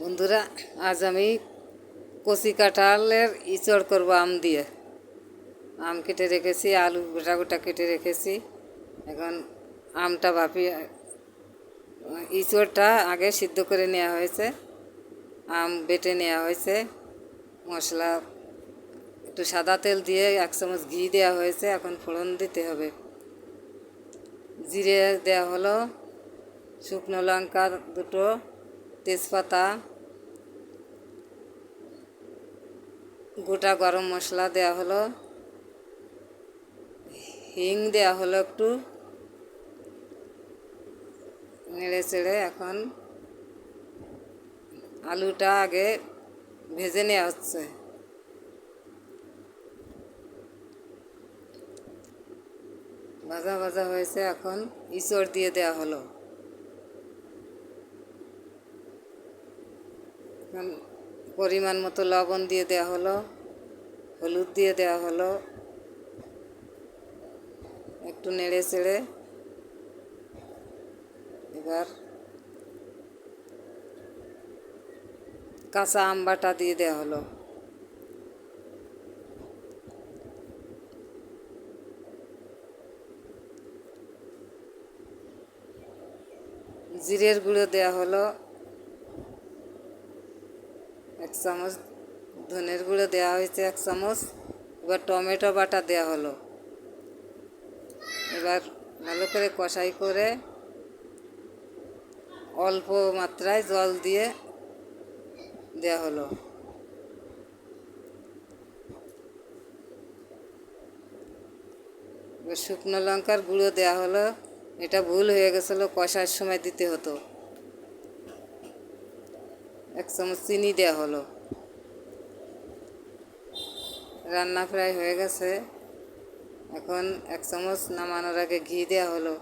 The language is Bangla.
বন্ধুরা, আজ আমি কচি কাঁঠালের ইচড় করব আম দিয়ে। আম কেটে রেখেছি, আলু গোটা গোটা কেটে রেখেছি। এখন আমটা ভাপি ইচড়টা আগে সিদ্ধ করে নেওয়া হয়েছে। আম বেটে নেওয়া হয়েছে। মশলা, একটু সাদা তেল দিয়ে এক চামচ ঘি দেওয়া হয়েছে। এখন ফোড়ন দিতে হবে। জিরে দেওয়া হলো, শুকনো লঙ্কা দুটো তেজপাতা, গোটা গরম মশলা দেওয়া হলো। হিং দেওয়া হলো একটু। নেড়ে চেড়ে এখন আলুটা আগে ভেজে নেওয়া হচ্ছে। ভাজা ভাজা হয়েছে, এখন ইঁচড় দিয়ে দেওয়া হলো। এখন পরিমাণ মতো লবণ দিয়ে দেওয়া হলো, হলুদ দিয়ে দেওয়া হলো, একটু নেড়ে চেড়ে এবার কাঁচা আম বাটা দিয়ে দেওয়া হলো। জিরের গুঁড়ো দেওয়া হলো। এক চামচ ধনের গুঁড়ো দেওয়া হয়েছে, এক চামচ। এবার টমেটো বাটা দেওয়া হলো। এবার ভালো করে কষাই করে অল্প মাত্রায় জল দিয়ে দেওয়া হলো। শুকনো লঙ্কার গুঁড়ো দেওয়া হলো। এটা ভুল হয়ে গেছিল, কষার সময় দিতে হতো। এক চামচ চিনি দেওয়া হলো। রান্না প্রায় হয়ে গেছে। এখন এক চামচ নামানোর আগে ঘি দেওয়া হলো।